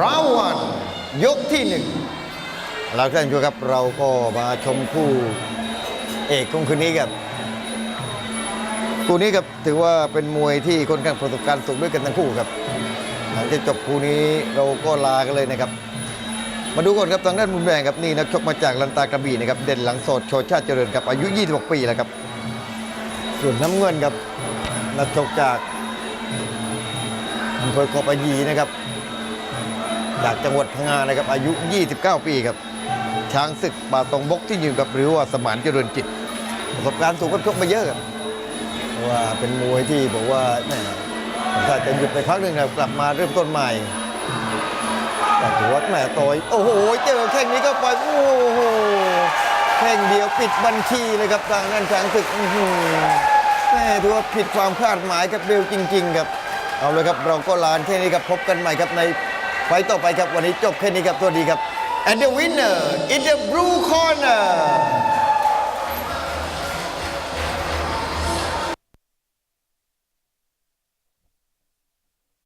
ราวันยกที่หนึ่งเราท่านผู้ชมครับเราก็มาชมคู่เอกของคืนนี้ครับคู่นี้ครับถือว่าเป็นมวยที่คนข้างประสบการณ์สูงด้วยกันทั้งคู่ครับหลังจากจบคู่นี้เราก็ลากันเลยนะครับ มาดูก่อนครับทางด้านมุมแดงครับนี่นักชกมาจากลันตากระบี่นะครับเด่นหลังโสดโชชาติเจริญครับอายุ 26 ปีแล้วครับ ส่วนน้ำเงินครับนักชกจากอำเภอกาะปยีนะครับ จากจังหวัดพังงานะครับอายุ 29 ปีครับ ช้างศึกป่าตองบกที่ยืนกับหรือว่าสมานเจริญจิต ประสบการณ์สูงก็ชกมาเยอะครับว่าเป็นมวยที่บอกว่าแม่ถ้าจะหยุดไปพักหนึ่งนะกลับมาเริ่มต้นใหม่แต่ถือว่าแหม่ต่อยโอ้โหเจอแข่งนี้ก็ไปโอ้โหแข่งเดียวปิดบัญชีเลยครับทางด้านช้างศึกแม่ถือว่าผิดความคาดหมายกับเร็วจริง ๆ ครับ เอาเลยครับเราก็ลานแค่นี้ครับพบกันใหม่ครับใน ไฟต่อไปครับวันนี้จบแค่นี้ครับตัวดีครับ and the winner in the blue corner